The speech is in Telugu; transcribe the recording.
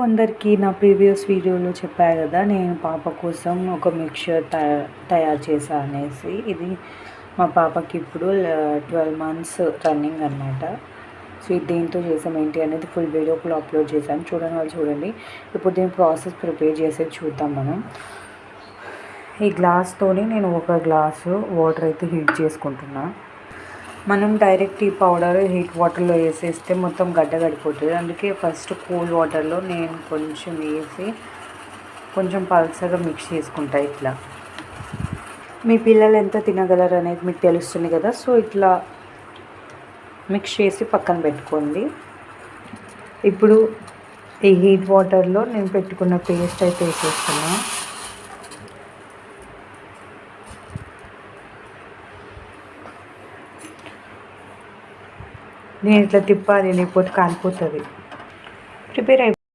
కొందరికి నా ప్రీవియస్ వీడియోలో చెప్పాను కదా నేను పాప కోసం ఒక మిక్చర్ తయారు చేశా అనేసి. ఇది మా పాపకి ఇప్పుడు ట్వెల్వ్ మంత్స్ రన్నింగ్ అనమాట సో ఇది దేంతో చేసాం ఏంటి అనేది ఫుల్ వీడియో కూడా అప్లోడ్ చేశాను. చూడండి వాళ్ళు చూడండి. ఇప్పుడు దీని ప్రాసెస్ ప్రిపేర్ చేసేది చూద్దాం మనం. ఈ గ్లాస్తోని నేను ఒక గ్లాసు వాటర్ అయితే హీట్ చేసుకుంటున్నాను మనం డైరెక్ట్ ఈ పౌడర్ హీట్ వాటర్లో వేసేస్తే మొత్తం గడ్డ గడిపోతుంది. అందుకే ఫస్ట్ కూల్ వాటర్లో నేను కొంచెం వేసి కొంచెం పల్సగా మిక్స్ చేసుకుంటా ఇట్లా. మీ పిల్లలు ఎంత తినగలరు అనేది మీకు తెలుస్తుంది కదా సో ఇట్లా మిక్స్ చేసి పక్కన పెట్టుకోండి. ఇప్పుడు ఈ హీట్ వాటర్లో నేను పెట్టుకున్న పేస్ట్ అయితే వేసేస్తున్నాను నేను ఇట్లా తిప్పాలి లేకపోతే కాలిపోతుంది. ప్రిపేర్ అయిపో